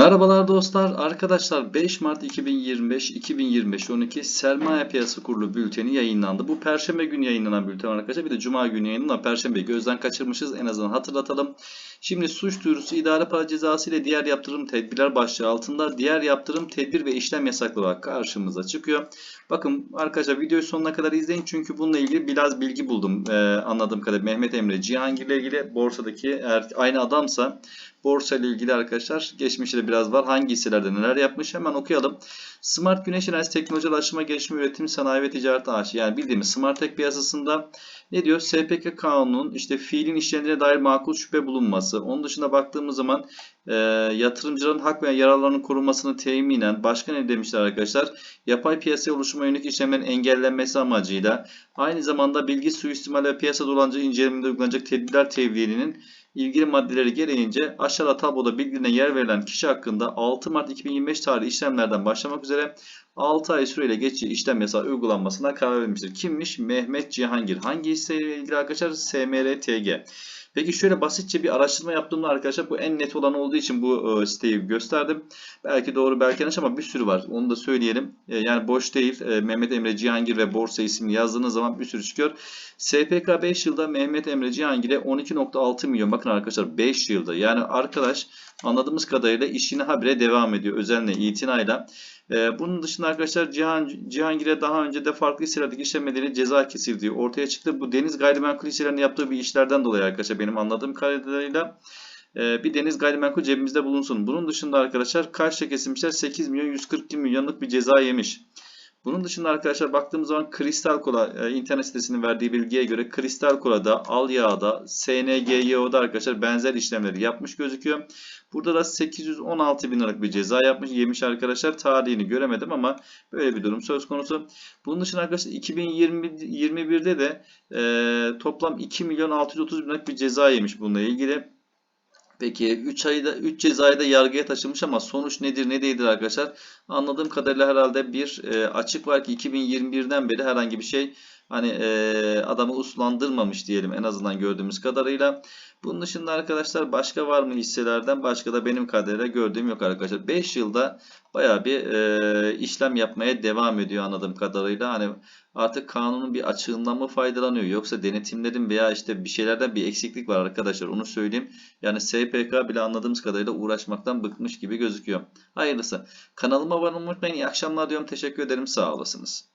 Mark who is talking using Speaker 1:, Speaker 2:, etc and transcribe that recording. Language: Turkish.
Speaker 1: Merhabalar dostlar. Arkadaşlar 5 Mart 2025 2025 12 Sermaye Piyasası Kurulu bülteni yayınlandı. Bu perşembe günü yayınlanan bülten arkadaşlar. Bir de cuma günü yayınlanan perşembeyi gözden kaçırmışız. En azından hatırlatalım. Şimdi suç duyurusu idare para cezası ile diğer yaptırım tedbirler başlığı altında diğer yaptırım tedbir ve işlem yasakları olarak karşımıza çıkıyor. Bakın arkadaşlar videoyu sonuna kadar izleyin çünkü bununla ilgili biraz bilgi buldum. Ee, anladığım kadarıyla Mehmet Emre Cihangir ile ilgili borsadaki eğer aynı adamsa borsa ile ilgili arkadaşlar geçmişte de biraz var. Hangi hisselerde neler yapmış hemen okuyalım. Smart Güneş Enerjisi Teknoloji Araştırma Gelişme Üretim Sanayi ve Ticaret AŞ yani bildiğimiz Smart Tech piyasasında ne diyor? SPK kanunun işte fiilin işlemlerine dair makul şüphe bulunması. Onun dışında baktığımız zaman e, yatırımcıların hak ve yararlarının korunmasını teminen başka ne demişler arkadaşlar? Yapay piyasaya oluşuma yönelik işlemlerin engellenmesi amacıyla aynı zamanda bilgi suistimali ve piyasa dolancı inceleminde uygulanacak tedbirler tevdiğinin ilgili maddeleri gereğince aşağıda tabloda bilgilerine yer verilen kişi hakkında 6 Mart 2025 tarihli işlemlerden başlamak üzere 6 ay süreyle geçici işlem yasağı uygulanmasına karar vermiştir. Kimmiş? Mehmet Cihangir. Hangi hisseyle ilgili arkadaşlar? SMRTG. Peki şöyle basitçe bir araştırma yaptığımda arkadaşlar bu en net olan olduğu için bu e, siteyi gösterdim. Belki doğru belki yanlış ama bir sürü var. Onu da söyleyelim. E, yani boş değil. E, Mehmet Emre Cihangir ve borsa ismini yazdığınız zaman bir sürü çıkıyor. SPK 5 yılda Mehmet Emre Cihangir'e 12.6 milyon. Bakın arkadaşlar 5 yılda. Yani arkadaş anladığımız kadarıyla işine habire devam ediyor. Özenle, itinayla. Ee, bunun dışında arkadaşlar Cihan, Cihangir'e daha önce de farklı hisselerdeki işlemleri ceza kesildiği ortaya çıktı. Bu deniz gayrimenkul hisselerinin yaptığı bir işlerden dolayı arkadaşlar benim anladığım kadarıyla e, bir deniz gayrimenkul cebimizde bulunsun. Bunun dışında arkadaşlar kaçta kesilmişler? 8 milyon 142 milyonluk bir ceza yemiş. Bunun dışında arkadaşlar baktığımız zaman Kristal Kola e, internet sitesinin verdiği bilgiye göre Kristal Kola'da, Al Yağ'da, SNGYO'da arkadaşlar benzer işlemleri yapmış gözüküyor. Burada da 816 bin liralık bir ceza yapmış, yemiş arkadaşlar. Tarihini göremedim ama böyle bir durum söz konusu. Bunun dışında arkadaşlar 2021'de de e, toplam 2 milyon 630 bin liralık bir ceza yemiş bununla ilgili. Peki 3 ayda 3 cezayı da yargıya taşımış ama sonuç nedir ne değildir arkadaşlar? Anladığım kadarıyla herhalde bir e, açık var ki 2021'den beri herhangi bir şey hani e, adamı uslandırmamış diyelim en azından gördüğümüz kadarıyla. Bunun dışında arkadaşlar başka var mı hisselerden? Başka da benim kadarıyla gördüğüm yok arkadaşlar. 5 yılda baya bir e, işlem yapmaya devam ediyor anladığım kadarıyla. Hani artık kanunun bir açığından mı faydalanıyor yoksa denetimlerin veya işte bir şeylerden bir eksiklik var arkadaşlar onu söyleyeyim. Yani SPK bile anladığımız kadarıyla uğraşmaktan bıkmış gibi gözüküyor. Hayırlısı. Kanalıma abone olmayı unutmayın. İyi akşamlar diyorum. Teşekkür ederim. Sağ olasınız.